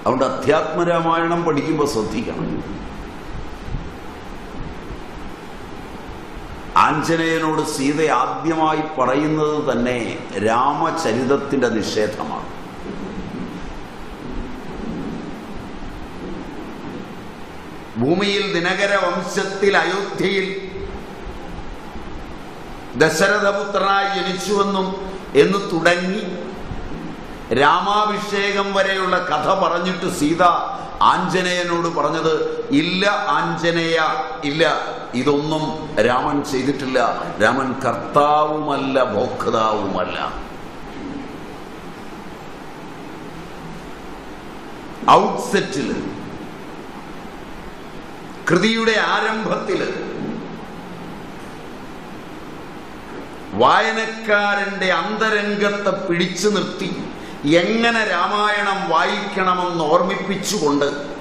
അതുകൊണ്ട് അധ്യാത്മരാമായണം പഠിക്കുമ്പോൾ ശ്രദ്ധിക്കണം. ആഞ്ജനേയനോട് സീത ആദ്യമായി പറയുന്നത് തന്നെ രാമചരിതത്തിന്റെ നിഷേധമാണ്. ഭൂമിയിൽ ദിനകര വംശത്തിൽ അയോധ്യയിൽ ദശരഥപുത്രനായി ജനിച്ചുവെന്നും എന്ന് തുടങ്ങി രാമാഭിഷേകം വരെയുള്ള കഥ പറഞ്ഞിട്ട് സീത ആഞ്ജനേയനോട് പറഞ്ഞത് ഇല്ല ആഞ്ജനേയ ഇല്ല ഇതൊന്നും രാമൻ ചെയ്തിട്ടില്ല. രാമൻ കർത്താവുമല്ല ഭോക്താവുമല്ല ഔട്ട്സെറ്റിൽ കൃതിയുടെ ആരംഭത്തിൽ വായനക്കാരന്റെ അന്തരംഗത്തെ പിടിച്ചു നിർത്തി എങ്ങനെ രാമായണം വായിക്കണമെന്ന് ഓർമ്മിപ്പിച്ചുകൊണ്ട്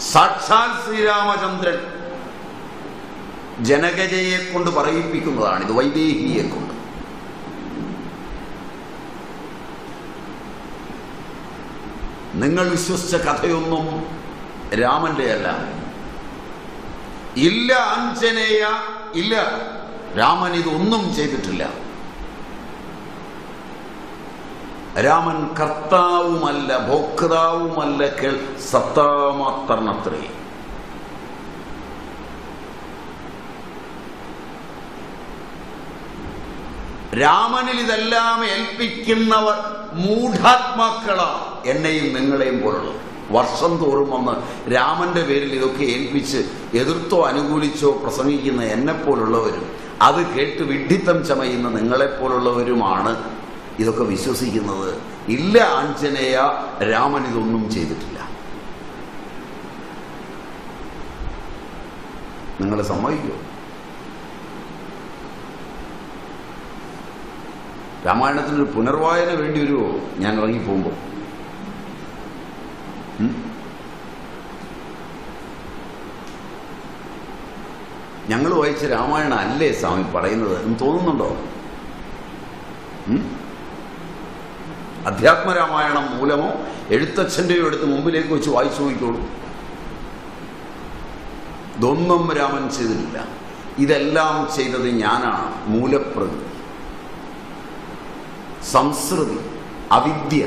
സാക്ഷാൽ ശ്രീരാമചന്ദ്രൻ ജനകജയെ കൊണ്ട് പറയിപ്പിക്കുന്നതാണ് ഇത് വൈദേഹിയെ കൊണ്ട്. നിങ്ങൾ വിശ്വസിച്ച കഥയൊന്നും രാമന്റെ അല്ല. ഇല്ല ആഞ്ജനേയ ഇല്ല. രാമൻ ഇതൊന്നും ചെയ്തിട്ടില്ല. രാമൻ കർത്താവുമല്ല ഭോക്താവുമല്ല കേൾ സത്താമാത്രണത്രേ രാമനിൽ ഇതെല്ലാം ഏൽപ്പിക്കുന്നവർ മൂഢാത്മാക്കളാണ് എന്നെയും നിങ്ങളെയും പോലുള്ളത് വർഷം തോറും വന്ന് രാമന്റെ പേരിൽ ഇതൊക്കെ ഏൽപ്പിച്ച് എതിർത്തോ അനുകൂലിച്ചോ പ്രസംഗിക്കുന്ന എന്നെപ്പോലുള്ളവരും അത് കേട്ട് വിഡ്ഢിത്തം ചമയുന്ന നിങ്ങളെപ്പോലുള്ളവരുമാണ് ഇതൊക്കെ വിശ്വസിക്കുന്നത് ഇല്ല ആഞ്ജനേയ രാമൻ ഇതൊന്നും ചെയ്തിട്ടില്ല. നിങ്ങൾ സമ്മതിക്കുമോ രാമായണത്തിനൊരു പുനർവായന വേണ്ടി വരുമോ ഞാൻ ഇറങ്ങിപ്പോകുമ്പോൾ ഞങ്ങൾ വായിച്ച രാമായണം അല്ലേ സ്വാമി പറയുന്നത് എന്ന് തോന്നുന്നുണ്ടോ? അധ്യാത്മരാമായണം മൂലമോ എഴുത്തച്ഛന്റെയോ എടുത്ത് മുമ്പിലേക്ക് വെച്ച് വായിച്ചു നോക്കിക്കോളൂ. ഇതൊന്നും രാമൻ ചെയ്തിട്ടില്ല. ഇതെല്ലാം ചെയ്തത് ഞാനാണ്. മൂലപ്രകൃതി. സംസ്കൃതി. അവിദ്യ.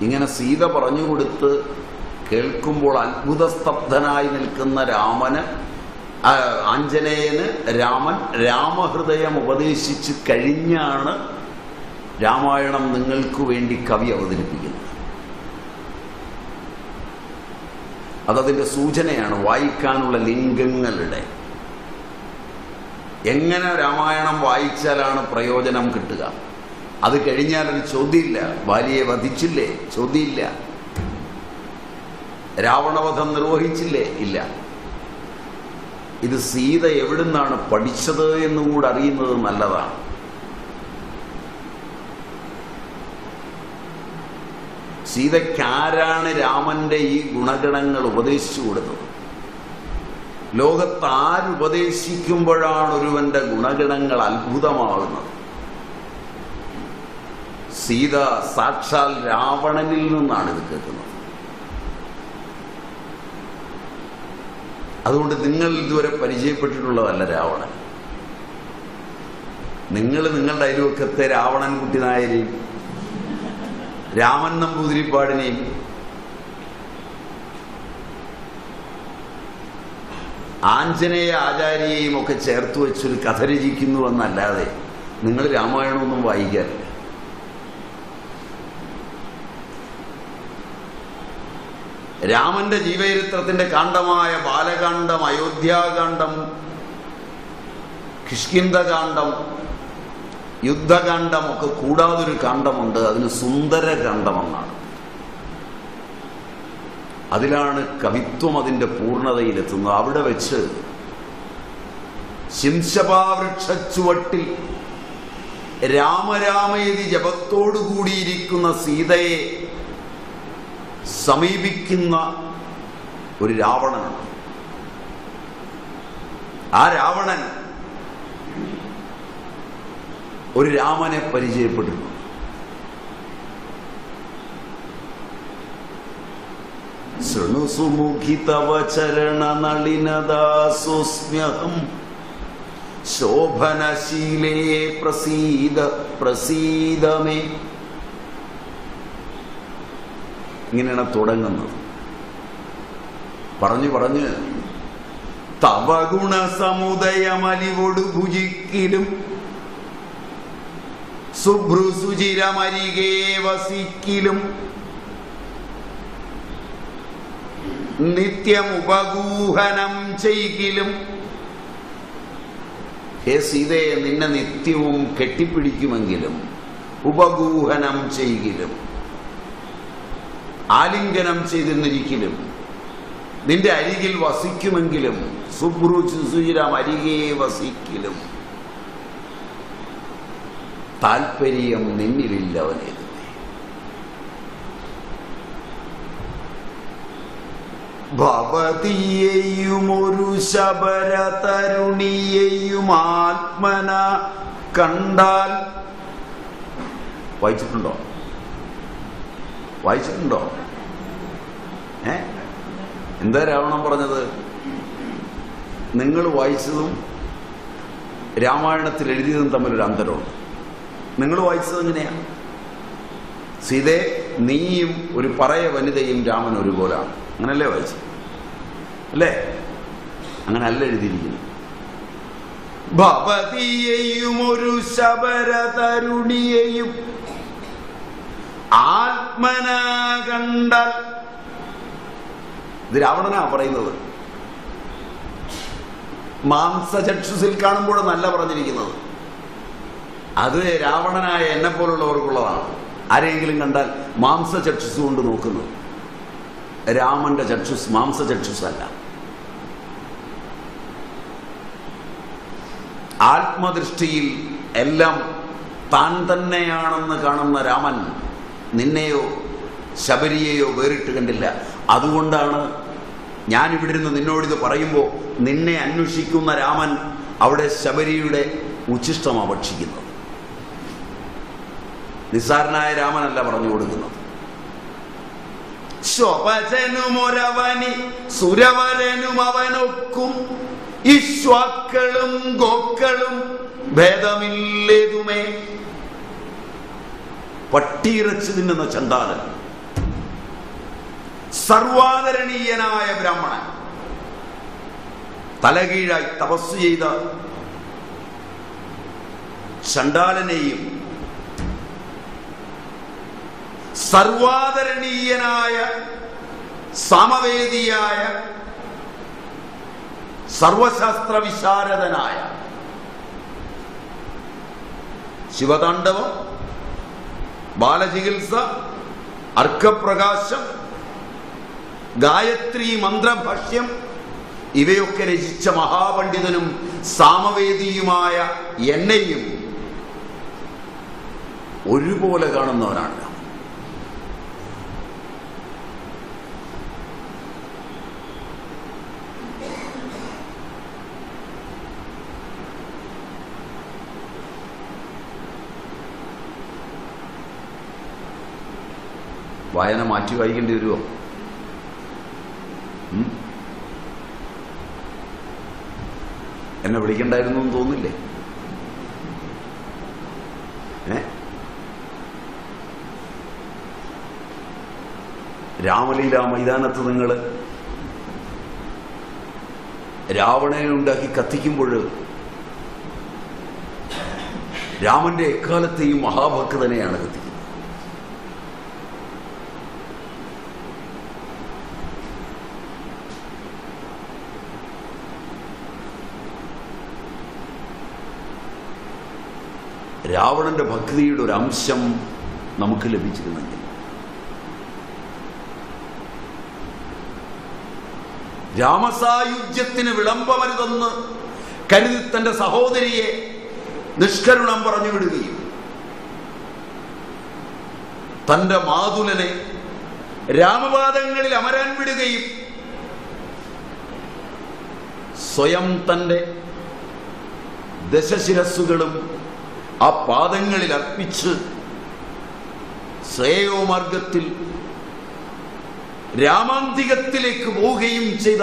ഇങ്ങനെ സീത പറഞ്ഞുകൊടുത്ത് കേൾക്കുമ്പോൾ അത്ഭുതസ്തബ്ധനായി നിൽക്കുന്ന രാമന് ആഞ്ജനേയന് രാമൻ രാമഹൃദയം ഉപദേശിച്ച് കഴിഞ്ഞാണ് രാമായണം നിങ്ങൾക്ക് വേണ്ടി കവി അവതരിപ്പിക്കുന്നത്. അതതിന്റെ സൂചനയാണ് വായിക്കാനുള്ള ലിംഗങ്ങളുടെ. എങ്ങനെ രാമായണം വായിച്ചാലാണ് പ്രയോജനം കിട്ടുക? അത് കഴിഞ്ഞാൽ ഒരു ചോദ്യമില്ല. ബാലിയെ വധിച്ചില്ലേ? ചോദ്യമില്ല. രാവണവധം നിർവഹിച്ചില്ലേ? ഇല്ല. ഇത് സീത എവിടുന്നാണ് പഠിച്ചത് എന്നും കൂടെ അറിയുന്നത് നല്ലതാണ്. സീതയ്ക്കാരാണ് രാമന്റെ ഈ ഗുണഗണങ്ങൾ ഉപദേശിച്ചു കൊടുത്തത്. ലോകത്ത് ആരുപദേശിക്കുമ്പോഴാണ് ഒരുവന്റെ ഗുണഗണങ്ങൾ അത്ഭുതമാകുന്നത്. സീത സാക്ഷാൽ രാവണനിൽ നിന്നാണ് ഇത് കേൾക്കുന്നത്. അതുകൊണ്ട് നിങ്ങൾ ഇതുവരെ പരിചയപ്പെട്ടിട്ടുള്ളതല്ല രാവണൻ. നിങ്ങൾ നിങ്ങളുടെ അയൽവക്കത്തെ രാവണൻ കുട്ടിനായരെയും രാമൻ നമ്പൂതിരിപ്പാടിനെയും ആഞ്ജനേയ ആചാര്യയെയും ഒക്കെ ചേർത്ത് വെച്ചൊരു കഥ രചിക്കുന്നുവെന്നല്ലാതെ നിങ്ങൾ രാമായണമൊന്നും വായിക്കാറില്ല. രാമന്റെ ജീവചരിത്രത്തിന്റെ കാണ്ഡമായ ബാലകാന്ഡം അയോധ്യാകാന്ഡം കിഷ്കിന്ധകാന്ഡം യുദ്ധകാന്ഡം ഒക്കെ കൂടാതൊരു കാണ്ഡമുണ്ട്. അതിന് സുന്ദരകാന്ഡമെന്നാണ് അതിലാണ് കവിത്വം അതിന്റെ പൂർണതയിലെത്തുന്നത്. അവിടെ വെച്ച് ശിംശപാവൃക്ഷച്ചുവട്ടിൽ രാമരാമയതി ജപത്തോടുകൂടിയിരിക്കുന്ന സീതയെ സമീപിക്കുന്ന ഒരു രാവണനുണ്ട്. ആ രാവണൻ ഒരു രാമനെ പരിചയപ്പെട്ടിരുന്നു. നളിനദാസുസ്മ്യഹം ശോഭനശീലേ പ്രസീദ പ്രസീദമേ ഇങ്ങനെയാണ് തുടങ്ങുന്നത്. പറഞ്ഞു പറഞ്ഞ് തവഗുണ സമുദയമലിവോട് ഭുജിക്കിലും സുഭ്രുസുചിരമരികേ വസിക്കിലും നിത്യം ഉപഗൂഹനം ചെയ്യിലും ഹേ സീതയെ നിന്നെ നിത്യവും കെട്ടിപ്പിടിക്കുമെങ്കിലും ഉപഗൂഹനം ചെയ്കിലും ആലിംഗനം ചെയ്തിരുന്നിരിക്കലും നിന്റെ അരികിൽ വസിക്കുമെങ്കിലും സുബ്രു സുചിരം അരികെ വസിക്കലും. താല്പര്യം നിന്നിലില്ല അവനേത് ഭവതിയെയും ഒരു ശബര തരുണിയെയും ആത്മന കണ്ടാൽ വായിച്ചിട്ടുണ്ടോ? വായിച്ചിട്ടുണ്ടോ? ഏ? എന്താ രാവണൻ പറഞ്ഞത്? നിങ്ങൾ വായിച്ചതും രാമായണത്തിൽ എഴുതിയതും തമ്മിലൊരു അന്തരമുണ്ട്. നിങ്ങൾ വായിച്ചത് എങ്ങനെയാ? സീതെ നീയും ഒരു പറയ വനിതയും രാമൻ ഒരുപോലാണ്. അങ്ങനല്ലേ വായിച്ചു? അല്ലേ? അങ്ങനെ അല്ല എഴുതിയിരിക്കുന്നു ഭവതിയെയും ഒരു ശബര തരുണിയെയും ആത്മന കണ്ടാൽ. ഇത് രാവണനാ പറയുന്നത്. മാംസചക്ഷുസിൽ കാണുമ്പോഴെന്നല്ല പറഞ്ഞിരിക്കുന്നത്. അത് രാവണനായ എന്നെ പോലുള്ളവർക്കുള്ളതാണ്. ആരെങ്കിലും കണ്ടാൽ മാംസചക്ഷുസ് കൊണ്ട് നോക്കുന്നു. രാമന്റെ ചക്ഷുസ് മാംസചക്ഷുസ് അല്ല ആത്മദൃഷ്ടിയിൽ എല്ലാം താൻ തന്നെയാണെന്ന് കാണുന്ന രാമൻ നിന്നെയോ ശബരിയെയോ വേറിട്ട് കണ്ടില്ല. അതുകൊണ്ടാണ് ഞാനിവിടെ ഇരുന്ന് നിന്നോടിത് പറയുമ്പോൾ നിന്നെ അന്വേഷിക്കുന്ന രാമൻ അവിടെ ശബരിയുടെ ഉച്ഛിഷ്ടമാണ് ഭക്ഷിക്കുന്നത്. നിസ്സാരനായ രാമനല്ല പറഞ്ഞു കൊടുക്കുന്നത്. ശോഭജനുമൊരവനി സുരവരനും ഗോക്കളും ഭേദമില്ലേതുമേ? പട്ടിയിറച്ചു തിന്നുന്ന ചണ്ടാലൻ സർവാദരണീയനായ ബ്രാഹ്മണൻ. തലകീഴായി തപസ് ചെയ്ത ചണ്ടാലനെയും സർവാദരണീയനായ സാമവേദിയായ സർവശാസ്ത്ര വിശാരദനായ ശിവതാണ്ഡവം ബാലചികിത്സ അർക്കപ്രകാശം ഗായത്രി മന്ത്രഭാഷ്യം ഇവയൊക്കെ രചിച്ച മഹാപണ്ഡിതനും സാമവേദിയുമായ എന്നെയും ഒരുപോലെ കാണുന്നവനാണ്. വായന മാറ്റി വായിക്കേണ്ടി വരുമോ? എന്നെ വിളിക്കണ്ടായിരുന്നു എന്ന് തോന്നില്ലേ? ഏ? രാമലീല മൈതാനത്ത് നിങ്ങൾ രാവണനെ ഉണ്ടാക്കി കത്തിക്കുമ്പോൾ രാമന്റെ എക്കാലത്തെയും മഹാഭക്തനെയാണ് കത്തിക്കുന്നത്. രാവണന്റെ ഭക്തിയുടെ ഒരു അംശം നമുക്ക് ലഭിച്ചിരുന്നെങ്കിൽ. രാമസായുജ്യത്തിന് വിളംബമരുതെന്ന് കരുതി തന്റെ സഹോദരിയെ നിഷ്കരുണം പറഞ്ഞു വിടുകയും തന്റെ മാതുലനെ രാമപാദങ്ങളിൽ അമരാൻ വിടുകയും സ്വയം തന്റെ ദശശിരസ്സുകളും ആ പാദങ്ങളിൽ അർപ്പിച്ച് ശ്രേയോമാർഗത്തിൽ രാമാന്തികത്തിലേക്ക് പോവുകയും ചെയ്ത